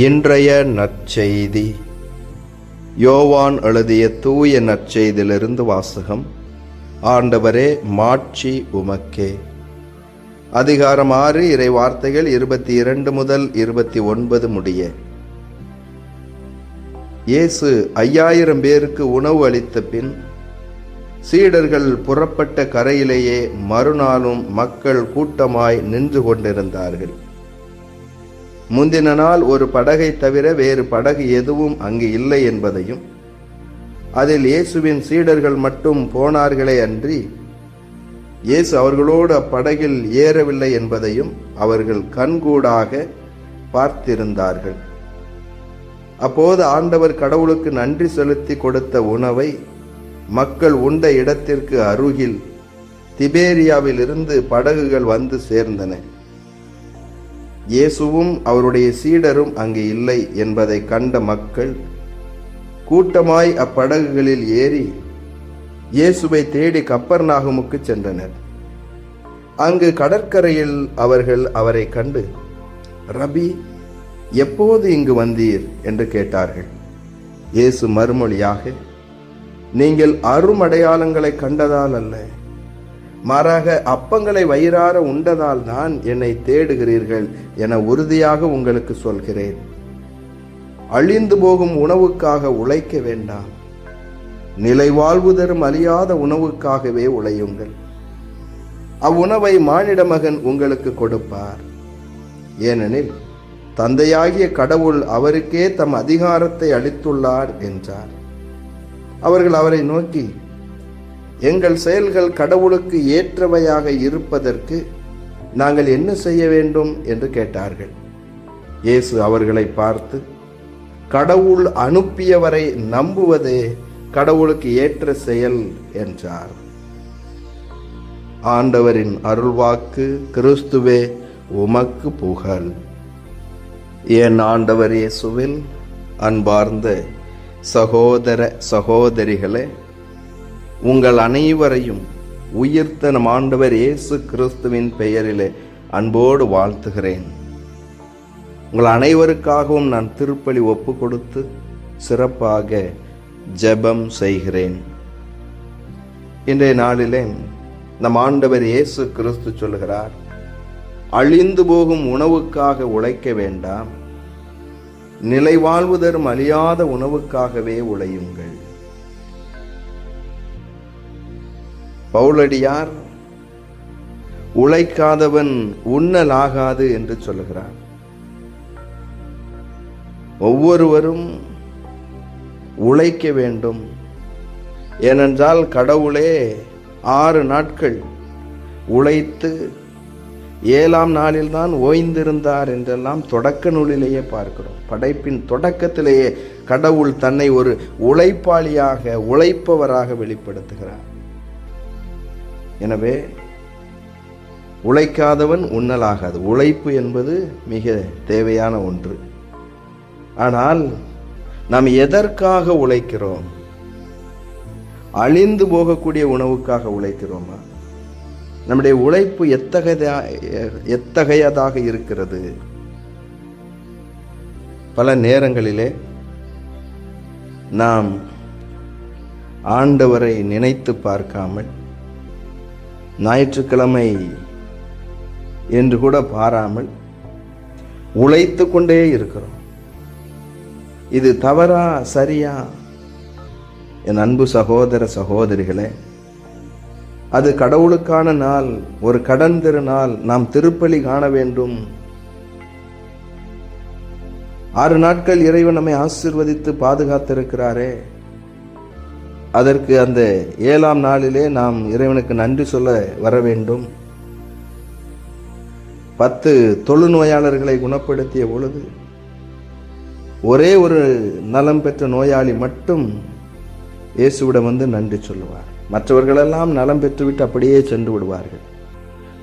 இன்றைய நற்செய்தி. யோவான் எழுதிய தூய நற்செய்தியிலிருந்து வாசகம். ஆண்டவரே மாட்சி உமக்கே. அதிகாரம் ஆறு இறை வார்த்தைகள் இருபத்தி இரண்டு முதல் இருபத்தி ஒன்பது முடிய. இயேசு ஐயாயிரம் பேருக்கு உணவு அளித்த பின் சீடர்கள் புறப்பட்ட கரையிலேயே மறுநாளும் மக்கள் கூட்டமாய் நின்று கொண்டிருந்தார்கள். முந்தின நாள் ஒரு படகை தவிர வேறு படகு எதுவும் அங்கு இல்லை என்பதையும் அதில் இயேசுவின் சீடர்கள் மட்டும் போனார்களே அன்றி இயேசு அவர்களோடு அப்படகில் ஏறவில்லை என்பதையும் அவர்கள் கண்கூடாக பார்த்திருந்தார்கள். அப்போது ஆண்டவர் கடவுளுக்கு நன்றி செலுத்தி கொடுத்த உணவை மக்கள் உண்ட இடத்திற்கு அருகில் திபேரியாவிலிருந்து படகுகள் வந்து சேர்ந்தன. இயேசுவும் அவருடைய சீடரும் அங்கு இல்லை என்பதை கண்ட மக்கள் கூட்டமாய் அப்படகுகளில் ஏறி இயேசுவை தேடி கப்பர் நாகமுக்கு சென்றனர். அங்கு கடற்கரையில் அவர்கள் அவரை கண்டு ரபி எப்போது இங்கு வந்தீர்? என்று கேட்டார்கள். இயேசு மறுமொழியாக நீங்கள் அருமடையாளங்களை கண்டதால் அல்ல. மாறாக அப்பங்களை வயிறார உண்டதால் தான் என்னை தேடுகிறீர்கள் என உறுதியாக உங்களுக்கு சொல்கிறேன். அழிந்து போகும் உணவுக்காக உழைக்க வேண்டாம். நிலை வாழ்வு தரும் அழியாத உணவுக்காகவே உழையுங்கள். அவ்வுணவை மானிட மகன் உங்களுக்கு கொடுப்பார். ஏனெனில் தந்தையாகிய கடவுள் அவருக்கே தம் அதிகாரத்தை அளித்துள்ளார் என்றார். அவர்கள் அவரை நோக்கி எங்கள் செயல்கள் கடவுளுக்கு ஏற்றவையாக இருப்பதற்கு நாங்கள் என்ன செய்ய வேண்டும் என்று கேட்டார்கள். இயேசு அவர்களை பார்த்து கடவுள் அனுப்பியவரை நம்புவதே கடவுளுக்கு ஏற்ற செயல் என்றார். ஆண்டவரின் அருள்வாக்கு கிறிஸ்துவே உமக்கு புகழ். என் ஆண்டவர் இயேசுவில் அன்பார்ந்த சகோதர சகோதரிகளே உங்கள் அனைவரையும் உயிர்த்த நம் ஆண்டவர் இயேசு கிறிஸ்துவின் பெயரிலே அன்போடு வாழ்த்துகிறேன். உங்கள் அனைவருக்காகவும் நான் திருப்பலி ஒப்பு கொடுத்து சிறப்பாக ஜெபம் செய்கிறேன். இன்றைய நாளிலே நம் ஆண்டவர் இயேசு கிறிஸ்து சொல்கிறார் அழிந்து போகும் உணவுக்காக உழைக்க வேண்டாம். நிலை வாழ்வு தரும் அழியாத உணவுக்காகவே உழையுங்கள். பவுலடியார் உழைக்காதவன் உண்ணலாகாது என்று சொல்லுகிறார். ஒவ்வொருவரும் உழைக்க வேண்டும். ஏனென்றால் கடவுளே ஆறு நாட்கள் உழைத்து ஏழாம் நாளில்தான் ஓய்ந்திருந்தார் என்றெல்லாம் தொடக்க நூலிலேயே பார்க்கிறோம். படைப்பின் தொடக்கத்திலேயே கடவுள் தன்னை ஒரு உழைப்பாளியாக உழைப்பவராக வெளிப்படுத்துகிறார். எனவே உழைக்காதவன் உண்ணலாகாது. உழைப்பு என்பது மிக தேவையான ஒன்று. ஆனால் நாம் எதற்காக உழைக்கிறோம்? அழிந்து போகக்கூடிய உணவுக்காக உழைக்கிறோமா? நம்முடைய உழைப்பு எத்தகைய எத்தகையதாக இருக்கிறது? பல நேரங்களிலே நாம் ஆண்டவரை நினைத்து பார்க்காமல் ஞாயிற்றுக்கிழமை என்று கூட பாராமல் உழைத்து கொண்டே இருக்கிறோம். இது தவறா சரியா? என் அன்பு சகோதர சகோதரிகளே அது கடவுளுக்கான நாள் ஒரு கடன் திருநாள் நாம் திருப்பலி காண வேண்டும். ஆறு நாட்கள் இறைவன் நம்மை ஆசிர்வதித்து பாதுகாத்திருக்கிறாரே. அதற்கு அந்த ஏழாம் நாளிலே நாம் இறைவனுக்கு நன்றி சொல்ல வர வேண்டும். பத்து தொழுநோயாளர்களை குணப்படுத்திய பொழுது ஒரே ஒரு நலம் பெற்ற நோயாளி மட்டும் இயேசுவிடம் வந்து நன்றி சொல்லுவார். மற்றவர்களெல்லாம் நலம் பெற்றுவிட்டு அப்படியே சென்று விடுவார்கள்.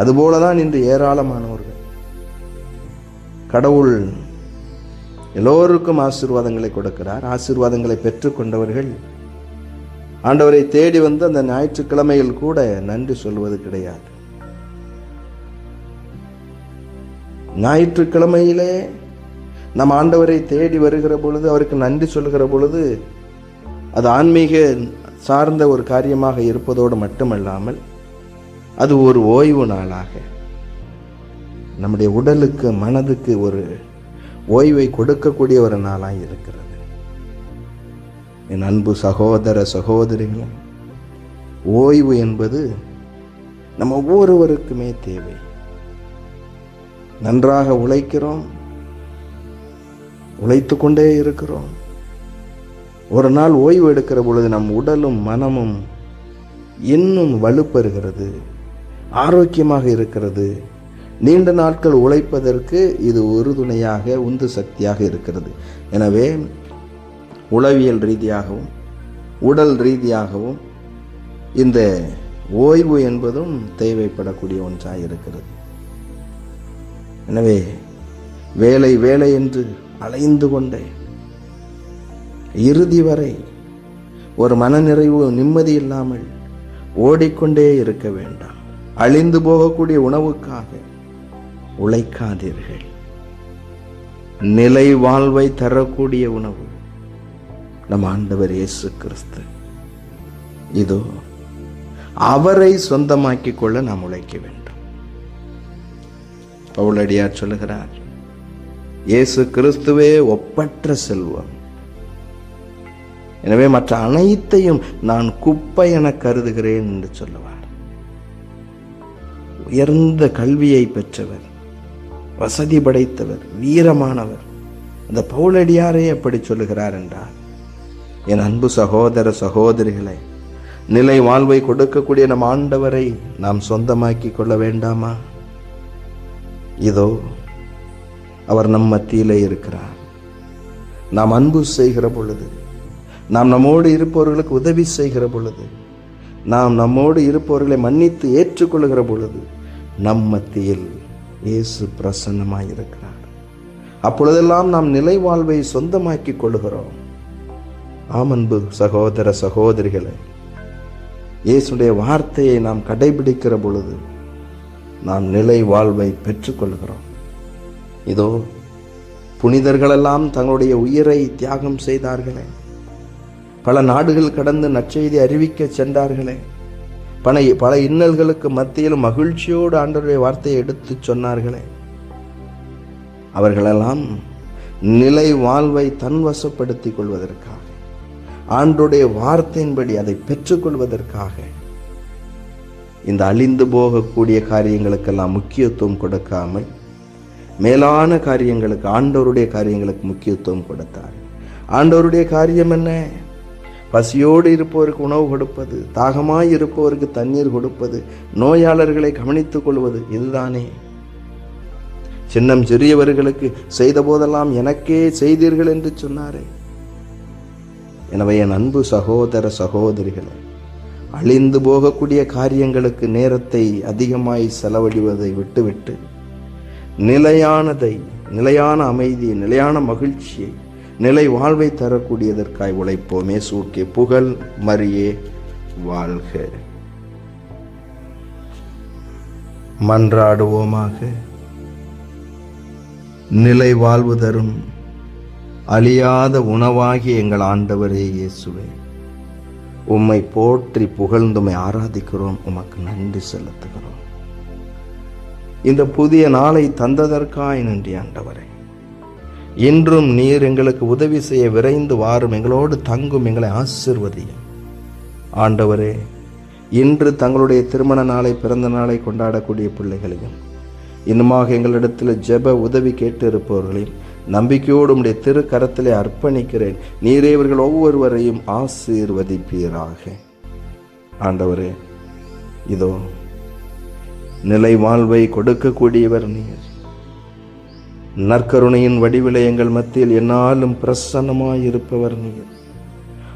அதுபோல தான் இன்று ஏராளமானவர்கள் கடவுள் எல்லோருக்கும் ஆசீர்வாதங்களை கொடுக்கிறார். ஆசீர்வாதங்களை பெற்றுக்கொண்டவர்கள் ஆண்டவரை தேடி வந்து அந்த ஞாயிற்றுக்கிழமையில் கூட நன்றி சொல்வது கிடையாது. ஞாயிற்றுக்கிழமையிலே நம் ஆண்டவரை தேடி வருகிற பொழுது அவருக்கு நன்றி சொல்கிற பொழுது அது ஆன்மீக சார்ந்த ஒரு காரியமாக இருப்பதோடு மட்டுமல்லாமல் அது ஒரு ஓய்வு நாளாக. நம்முடைய உடலுக்கு மனதுக்கு ஒரு ஓய்வை கொடுக்கக்கூடிய ஒரு நாளாக இருக்கிறது. என் அன்பு சகோதர சகோதரிகளே ஓய்வு என்பது நம்ம ஒவ்வொருவருக்குமே தேவை. நன்றாக உழைக்கிறோம் உழைத்து கொண்டே இருக்கிறோம். ஒரு நாள் ஓய்வு எடுக்கிற பொழுது நம் உடலும் மனமும் இன்னும் வலுப்பெறுகிறது ஆரோக்கியமாக இருக்கிறது. நீண்ட நாட்கள் உழைப்பதற்கு இது உறுதுணையாக உந்து சக்தியாக இருக்கிறது. எனவே உளவியல் ரீதியாகவும் உடல் ரீதியாகவும் இந்த ஓய்வு என்பதும் தேவைப்படக்கூடிய ஒன்றாக இருக்கிறது. எனவே வேலை வேலை என்று அலைந்து கொண்டே இறுதி வரை ஒரு மனநிறைவு நிம்மதி இல்லாமல் ஓடிக்கொண்டே இருக்க வேண்டாம். அழிந்து போகக்கூடிய உணவுக்காக உழைக்காதீர்கள். நிலை வாழ்வை தரக்கூடிய உணவு. நம் ஆண்டவர் இயேசு கிறிஸ்து. இதோ அவரை சொந்தமாக்கிக் கொள்ள நாம் உழைக்க வேண்டும். பவுலடியார் சொல்லுகிறார் இயேசு கிறிஸ்துவே ஒப்பற்ற செல்வம். எனவே மற்ற அனைத்தையும் நான் குப்பை என கருதுகிறேன் என்று சொல்லுவார். உயர்ந்த கல்வியை பெற்றவர் வசதி படைத்தவர் வீரமானவர். அந்த பவுலடியாரே எப்படி சொல்லுகிறார் என்றால் என் அன்பு சகோதர சகோதரிகளை நிலை வாழ்வை கொடுக்கக்கூடிய நம் ஆண்டவரை நாம் சொந்தமாக்கி கொள்ள வேண்டாமா? இதோ அவர் நம் மத்தியிலே இருக்கிறார். நாம் அன்பு செய்கிற பொழுது நாம் நம்மோடு இருப்பவர்களுக்கு உதவி செய்கிற பொழுது நாம் நம்மோடு இருப்பவர்களை மன்னித்து ஏற்றுக்கொள்கிற பொழுது நம் மத்தியில் இயேசு பிரசன்னமாக இருக்கிறார் அப்பொழுதெல்லாம் நாம் நிலை வாழ்வை சொந்தமாக்கிக் கொள்கிறோம். ஆமன்பு சகோதர சகோதரிகளே இயேசுடைய வார்த்தையை நாம் கடைபிடிக்கிற பொழுது நாம் நிலை வாழ்வை பெற்றுக்கொள்கிறோம். இதோ புனிதர்களெல்லாம் தங்களுடைய உயிரை தியாகம் செய்தார்களே. பல நாடுகள் கடந்து நற்செய்தி அறிவிக்க சென்றார்களே. பல பல இன்னல்களுக்கு மத்தியில் மகிழ்ச்சியோடு ஆண்டவருடைய வார்த்தையை எடுத்து சொன்னார்களே. அவர்களெல்லாம் நிலை வாழ்வை தன்வசப்படுத்திக் கொள்வதற்காக. ஆண்டுடைய வார்த்தையின்படி அதை பெற்றுக்கொள்வதற்காக இந்த அழிந்து போகக்கூடிய காரியங்களுக்கெல்லாம் முக்கியத்துவம் கொடுக்காமல் மேலான காரியங்களுக்கு ஆண்டவருடைய காரியங்களுக்கு முக்கியத்துவம் கொடுத்தார். ஆண்டவருடைய காரியம் என்ன? பசியோடு இருப்பவருக்கு உணவு கொடுப்பது தாகமாய் இருப்பவருக்கு தண்ணீர் கொடுப்பது நோயாளர்களை கவனித்துக் கொள்வது இதுதானே. சின்னம் சிறியவர்களுக்கு செய்த போதெல்லாம் எனக்கே செய்தீர்கள் என்று சொன்னாரே. எனவே என் அன்பு சகோதர சகோதரிகளே அழிந்து போகக்கூடிய காரியங்களுக்கு நேரத்தை அதிகமாய் செலவழிவதை விட்டுவிட்டு நிலையானதை நிலையான அமைதியை நிலையான மகிழ்ச்சியை நிலை வாழ்வை தரக்கூடியதற்காய் உழைப்போமே சூக்கே புகழ் மரியே வாழ்க. மன்றாடுவோமாக. நிலை வாழ்வு தரும் அழியாத உணவாகி எங்கள் ஆண்டவரே இயேசுவே உம்மை போற்றி புகழ்ந்துமை ஆராதிக்கிறோம் உமக்கு நன்றி செலுத்துகிறோம். இந்த புதிய நாளை தந்ததற்காய் நன்றி ஆண்டவரே. இன்றும் நீர் எங்களுக்கு உதவி செய்ய விரைந்து வாரும் எங்களோடு தங்கும் எங்களை ஆசிர்வதியும். ஆண்டவரே இன்று தங்களுடைய திருமண நாளை பிறந்த நாளை கொண்டாடக்கூடிய பிள்ளைகளையும் இன்னுமாக எங்களிடத்தில் ஜெப உதவி கேட்டு இருப்பவர்களையும் நம்பிக்கையோடு உடைய திருக்கரத்திலே அர்ப்பணிக்கிறேன். நீரே இவர்கள் ஒவ்வொருவரையும் ஆசீர்வதிப்பீராக. ஆண்டவரே இதோ நிலை வாழ்வை கொடுக்கக்கூடியவர் நீர். நற்கருணையின் வடிவிலை எங்கள் மத்தியில் என்னாலும் பிரசன்னமாயிருப்பவர் நீர்.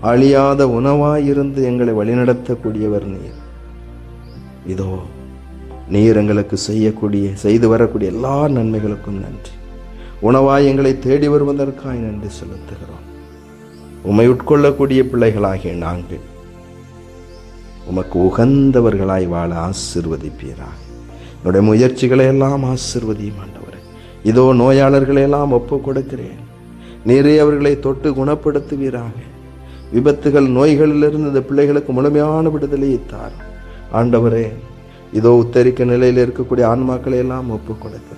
அழியாத உணவாயிருந்து எங்களை வழிநடத்தக்கூடியவர் நீர். இதோ நீர் எங்களுக்கு செய்யக்கூடிய செய்து வரக்கூடிய எல்லா நன்மைகளுக்கும் நன்றி. உணவாய் எங்களை தேடி வருவதற்காய் நன்றி செலுத்துகிறோம். உமை உட்கொள்ளக்கூடிய பிள்ளைகளாகிய நாங்கள் உமக்கு உகந்தவர்களாய் வாழ ஆசிர்வதிப்பீராக. என்னுடைய முயற்சிகளை எல்லாம் ஆசிர்வதியும் ஆண்டவரே. இதோ நோயாளர்களை எல்லாம் ஒப்பு கொடுக்கிறேன் நீரே அவர்களை தொட்டு குணப்படுத்துவீராக. விபத்துகள் நோய்களிலிருந்து இந்த பிள்ளைகளுக்கு முழுமையான விடுதலையை தார் ஆண்டவரே இதோ உத்தரிக்க நிலையில் இருக்கக்கூடிய ஆன்மாக்களை எல்லாம் ஒப்பு கொடுக்கிறேன்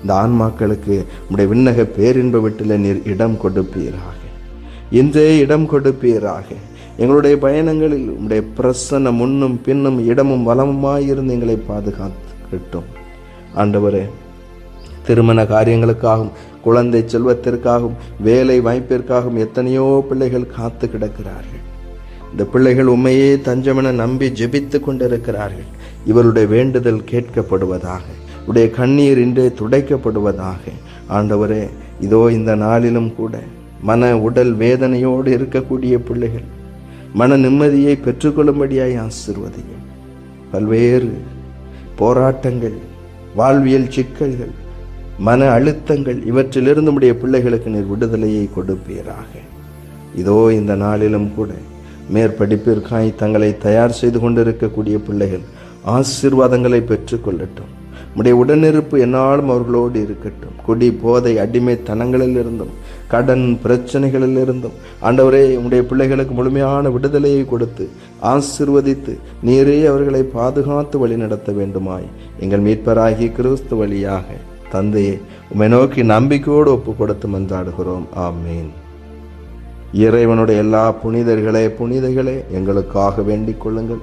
இந்த ஆன்மாக்களுக்கு உடைய விண்ணக பேரின்ப வீட்டில் நீர் இடம் கொடுப்பீராக. இன்றே இடம் கொடுப்பீராக. எங்களுடைய பயணங்களில் உடைய பிரசன்ன முன்னும் பின்னும் இடமும் வளமுமாயிருந்து எங்களை பாதுகாத்துக்கிட்டோம். ஆண்டவரே திருமண காரியங்களுக்காகவும் குழந்தை செல்வத்திற்காகவும் வேலை வாய்ப்பிற்காகவும் எத்தனையோ பிள்ளைகள் காத்து கிடக்கிறார்கள். இந்த பிள்ளைகள் உண்மையே தஞ்சமென நம்பி ஜெபித்து கொண்டிருக்கிறார்கள். இவருடைய வேண்டுதல் கேட்கப்படுவதாக. உடைய கண்ணீர் இன்றே துடைக்கப்படுவதாக. ஆண்டவரே இதோ இந்த நாளிலும் கூட மன உடல் வேதனையோடு இருக்கக்கூடிய பிள்ளைகள் மன நிம்மதியை பெற்றுக்கொள்ளும்படியாய் ஆசிர்வதையும். பல்வேறு போராட்டங்கள் வாழ்வியல் சிக்கல்கள் மன அழுத்தங்கள் இவற்றிலிருந்து உடைய பிள்ளைகளுக்கு நீர் விடுதலையை கொடுப்பீராக. இதோ இந்த நாளிலும் கூட மேற்படிப்பிற்காய் தங்களை தயார் செய்து கொண்டிருக்கக்கூடிய பிள்ளைகள் ஆசீர்வாதங்களை பெற்றுக்கொள்ளட்டும். உடைய உடனிருப்பு என்னாலும் அவர்களோடு இருக்கட்டும். குடி போதை அடிமைத்தனங்களில் இருந்தும் கடன் பிரச்சனைகளில் இருந்தும் ஆண்டவரே உடைய பிள்ளைகளுக்கு முழுமையான விடுதலையை கொடுத்து ஆசிர்வதித்து நீரே அவர்களை பாதுகாத்து வழி நடத்த வேண்டுமாய். எங்கள் மீட்பராகி கிறிஸ்து வழியாக தந்தையே உம்மை நோக்கி நம்பிக்கையோடு ஒப்பு கொடுத்து மன்றாடுகிறோம். ஆமீன். இறைவனுடைய எல்லா புனிதர்களே புனிதர்களே எங்களுக்காக வேண்டிக் கொள்ளுங்கள்.